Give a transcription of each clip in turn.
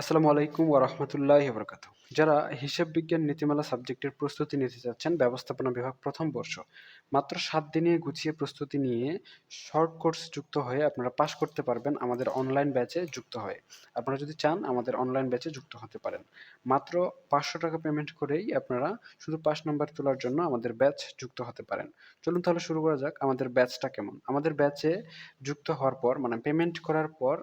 আসসালামু আলাইকুম ওরহমতুল্লাহ বরকাত যারা হিসাব বিজ্ঞান নীতিমালা সাবজেক্টের প্রস্তুতি নিতে যাচ্ছেন, ব্যবস্থাপনা বিভাগ প্রথম বর্ষ, মাত্র সাত দিনে গুছিয়ে প্রস্তুতি নিয়ে শর্ট কোর্স যুক্ত হয়ে আপনারা পাশ করতে পারবেন, আমাদের অনলাইন ব্যাচে যুক্ত হয়ে। আপনারা যদি চান, আমাদের অনলাইন ব্যাচে যুক্ত হতে পারেন। মাত্র পাঁচশো টাকা পেমেন্ট করেই আপনারা শুধু পাঁচ নাম্বার তোলার জন্য আমাদের ব্যাচ যুক্ত হতে পারেন। চলুন তাহলে শুরু করা যাক, আমাদের ব্যাচটা কেমন? আমাদের ব্যাচে যুক্ত হওয়ার পর মানে পেমেন্ট করার পর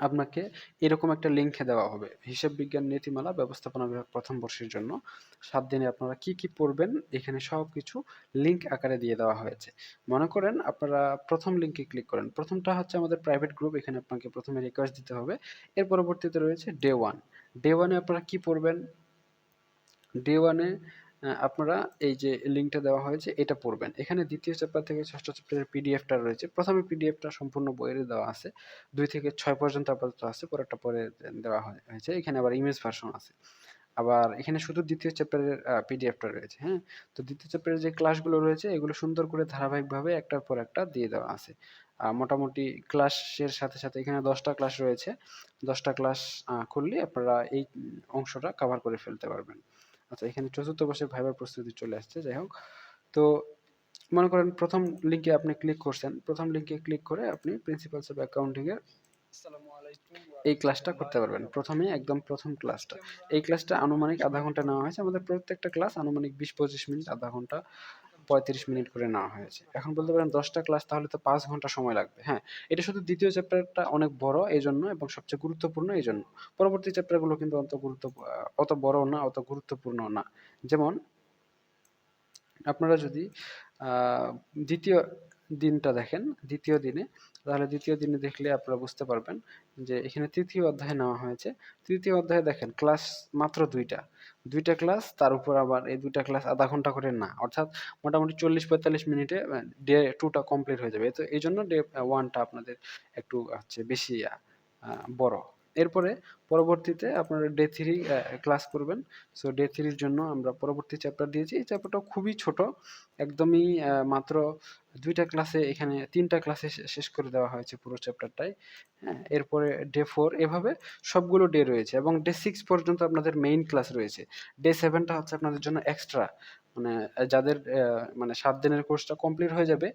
আপনাকে এরকম একটা লিঙ্কে দেওয়া হবে। হিসাব বিজ্ঞান নীতিমালা ব্যবস্থাপনা বিভাগ প্রথম বর্ষের জন্য। সাত দিনে আপনারা কি কি পড়বেন, এখানে সব কিছু লিঙ্ক আকারে দিয়ে দেওয়া হয়েছে। মনে করেন আপনারা প্রথম লিঙ্কে ক্লিক করেন। প্রথমটা হচ্ছে আমাদের প্রাইভেট গ্রুপ এখানে আপনাকে প্রথমে রিকোয়েস্ট দিতে হবে। এর পরবর্তীতে রয়েছে ডে ওয়ান ডে ওয়ানে আপনারা কি পড়বেন? ডে ওয়ানে আপনারা এই যে লিঙ্কটা দেওয়া হয়েছে, এটা পড়বেন। এখানে দ্বিতীয় চ্যাপ্টার থেকে ষষ্ঠ চ্যাপ্টারের পিডিএফটা রয়েছে। প্রথমে পিডিএফটা সম্পূর্ণ বইয়ের দেওয়া আছে। দুই থেকে ছয় পর্যন্ত আপাতত আছে, পরেরটা পরে দেওয়া হয়েছে। এখানে আবার ইমেজ ভার্সন আছে। আবার এখানে শুধু দ্বিতীয় চ্যাপ্টারের পিডিএফটা রয়েছে হ্যাঁ? তো দ্বিতীয় চ্যাপ্টারের যে ক্লাসগুলো রয়েছে, এগুলো সুন্দর করে ধারাবাহিকভাবে একটার পর একটা দিয়ে দেওয়া আছে। মোটামুটি ক্লাসের সাথে সাথে এখানে দশটা ক্লাস রয়েছে। দশটা ক্লাস করলে আপনারা এই অংশটা কভার করে ফেলতে পারবেন। আচ্ছা এখানে চতুর্থ বর্ষের ভাইবার প্রস্তুতি চলে আসছে, যাই হোক। তো মনে করেন প্রথম লিঙ্কে আপনি ক্লিক করছেন, প্রথম লিঙ্কে ক্লিক করে আপনি প্রিন্সিপালস অফ অ্যাকাউন্টিংয়ের এই ক্লাসটা করতে পারবেন। প্রথমে একদম প্রথম ক্লাসটা এই ক্লাসটা আনুমানিক আধা ঘণ্টা নেওয়া হয়েছে। আমাদের প্রত্যেকটা ক্লাস আনুমানিক বিশ পঁচিশ মিনিট, আধা ঘণ্টা। পঁয়ত্রিশ মিনিট করে নেওয়া হয়েছে। এখন বলতে পারেন দশটা ক্লাস তাহলে তো পাঁচ ঘণ্টা সময় লাগবে হ্যাঁ। এটা শুধু দ্বিতীয় চ্যাপ্টারটা অনেক বড় এই জন্য এবং সবচেয়ে গুরুত্বপূর্ণ এই জন্য পরবর্তী চ্যাপ্টারগুলো কিন্তু অত গুরুত্ব, অত বড় না, অত গুরুত্বপূর্ণ না। যেমন আপনারা যদি দ্বিতীয় দিনটা দেখেন, দ্বিতীয় দিনে। তাহলে দ্বিতীয় দিনে দেখলে আপনারা বুঝতে পারবেন যে এখানে তৃতীয় অধ্যায় নেওয়া হয়েছে। তৃতীয় অধ্যায়ে দেখেন, ক্লাস মাত্র দুইটা। দুইটা ক্লাস, তার উপর আবার এই দুইটা ক্লাস আধা ঘণ্টা করে না। অর্থাৎ মোটামুটি চল্লিশ পঁয়তাল্লিশ মিনিটে ডে টুটা কমপ্লিট হয়ে যাবে। তো এই জন্য ডে ওয়ানটা আপনাদের একটু হচ্ছে বেশি বড়। এরপরে পরবর্তীতে আপনারা ডে থ্রি ক্লাস করবেন। সো ডে থ্রির জন্য আমরা পরবর্তী চ্যাপ্টার দিয়েছি। এই চ্যাপ্টারটা খুবই ছোট, একদমই মাত্র দুইটা ক্লাসে এখানে তিনটা ক্লাসে শেষ করে দেওয়া হয়েছে পুরো চ্যাপ্টারটাই হ্যাঁ এরপরে ডে ফোর এভাবে সবগুলো ডে রয়েছে এবং ডে সিক্স পর্যন্ত আপনাদের মেইন ক্লাস রয়েছে। ডে সেভেনটা হচ্ছে আপনাদের জন্য এক্সট্রা মানে যাদের মানে সাত দিনের কোর্সটা কমপ্লিট হয়ে যাবে,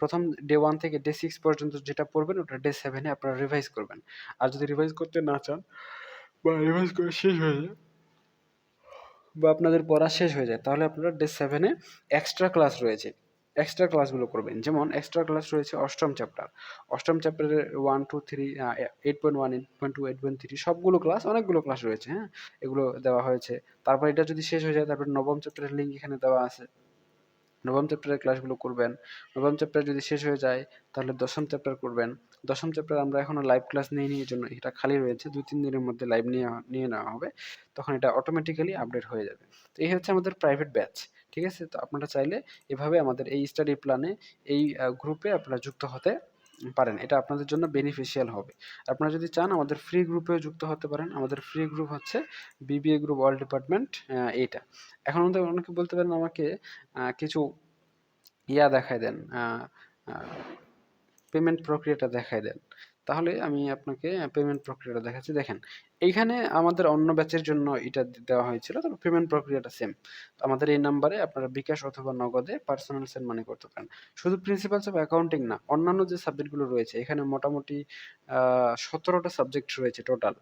প্রথম ডে ওয়ান থেকে ডে সিক্স পর্যন্ত যেটা পড়বেন, ওটা ডে সেভেনে আপনারা রিভাইজ করবেন। আর যদি রিভাইজ করতে না চান রিভাইজ করে শেষ হয়ে যায়। বা আপনাদের পড়া শেষ হয়ে যায়, তাহলে আপনারা ডে সেভেনে এক্সট্রা ক্লাস রয়েছে। এক্সট্রা ক্লাসগুলো করবেন, যেমন এক্সট্রা ক্লাস রয়েছে অষ্টম চ্যাপ্টার অষ্টম চ্যাপ্টারের one two three eight point one eight point two eight point three সবগুলো ক্লাস অনেকগুলো ক্লাস রয়েছে হ্যাঁ? এগুলো দেওয়া হয়েছে। তারপর এটা যদি শেষ হয়ে যায়, তারপর নবম চ্যাপ্টারের লিঙ্ক এখানে দেওয়া আছে। নবম চ্যাপ্টারের ক্লাসগুলো করবেন। নবম চ্যাপ্টার যদি শেষ হয়ে যায়, তাহলে দশম চ্যাপ্টার করবেন। দশম চ্যাপ্টার আমরা এখনও লাইভ ক্লাস নিয়ে নিয়ে জন্য এটা খালি রয়েছে। দুই, তিন দিনের মধ্যে লাইভ নিয়ে নিয়ে নেওয়া হবে। তখন এটা অটোমেটিক্যালি আপডেট হয়ে যাবে। তো এই হচ্ছে আমাদের প্রাইভেট ব্যাচ ঠিক আছে? তো আপনারা চাইলে এভাবে আমাদের এই স্টাডি প্ল্যানে এই গ্রুপে আপনারা যুক্ত হতে পারেন। এটা আপনাদের জন্য বেনিফিশিয়াল হবে। আপনারা যদি চান, আমাদের ফ্রি গ্রুপেও যুক্ত হতে পারেন। আমাদের ফ্রি গ্রুপ হচ্ছে বিবিএ গ্রুপ অল ডিপার্টমেন্ট এইটা। এখন আমাদের অনেকে বলতে পারেন, আমাকে কিছু ইয়া দেখায় দেন পেমেন্ট প্রক্রিয়াটা দেখায় দেন। তাহলে আমি আপনাকে পেমেন্ট প্রক্রিয়াটা দেখাচ্ছি। দেখেন, এইখানে আমাদের অন্য ব্যাচের জন্য এটা দেওয়া হয়েছিল তবে পেমেন্ট প্রক্রিয়াটা সেম আমাদের এই নাম্বারে আপনারা বিকাশ অথবা নগদে পার্সোনাল সেন্ড মানি করতে পারেন। শুধু প্রিন্সিপালস অফ অ্যাকাউন্টিং না, অন্যান্য যে সাবজেক্টগুলো রয়েছে, এখানে মোটামুটি সতেরোটা সাবজেক্ট রয়েছে টোটাল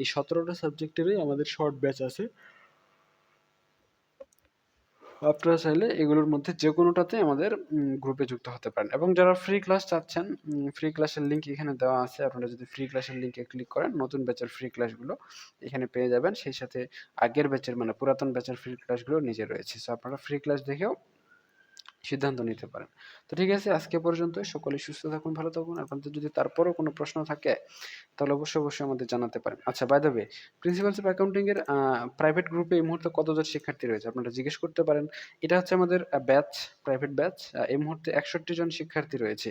এই সতেরোটা সাবজেক্টেরই আমাদের শর্ট ব্যাচ আছে। আপনারা চাইলে এগুলোর মধ্যে যে কোনোটাতে আমাদের গ্রুপে যুক্ত হতে পারেন। এবং যারা ফ্রি ক্লাস চাচ্ছেন ফ্রি ক্লাসের লিঙ্ক এখানে দেওয়া আছে। আপনারা যদি ফ্রি ক্লাসের লিঙ্কে ক্লিক করেন, নতুন ব্যাচের ফ্রি ক্লাসগুলো এখানে পেয়ে যাবেন। সেই সাথে আগের ব্যাচের মানে পুরাতন ব্যাচের ফ্রি ক্লাসগুলো নিজে রয়েছে। সো আপনারা ফ্রি ক্লাস দেখেও সিদ্ধান্ত নিতে পারেন। তো ঠিক আছে, আজকে পর্যন্ত সকলে সুস্থ থাকুন, ভালো থাকুন। আপনাদের যদি তারপরও কোনো প্রশ্ন থাকে, তাহলে অবশ্যই অবশ্যই আমাদের জানাতে পারেন। আচ্ছা by way principles of accounting এর প্রাইভেট গ্রুপে এই মুহূর্তে কতজন শিক্ষার্থী রয়েছে? আপনারা জিজ্ঞেস করতে পারেন। এটা হচ্ছে আমাদের ব্যাচ প্রাইভেট ব্যাচ এই মুহূর্তে একষট্টি জন শিক্ষার্থী রয়েছে।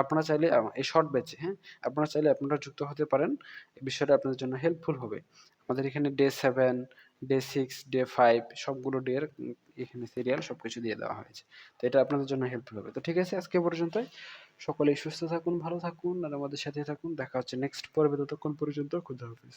আপনারা চাইলে এই শর্ট ব্যাচে হ্যাঁ? আপনারা চাইলে আপনারা যুক্ত হতে পারেন। এই বিষয়টা আপনাদের জন্য হেল্পফুল হবে। আমাদের এখানে day seven day six day five সবগুলো ডে এর এখানে সিরিয়াল সব কিছু দিয়ে দেওয়া হয়েছে। তো এটা আপনাদের জন্য হেল্পফুল হবে। তো ঠিক আছে, আজকে পর্যন্ত সকলেই সুস্থ থাকুন, ভালো থাকুন, আর আমাদের সাথে থাকুন। দেখা হচ্ছে নেক্সট পর্বে, ততক্ষণ পর্যন্ত খুদা হাফিজ।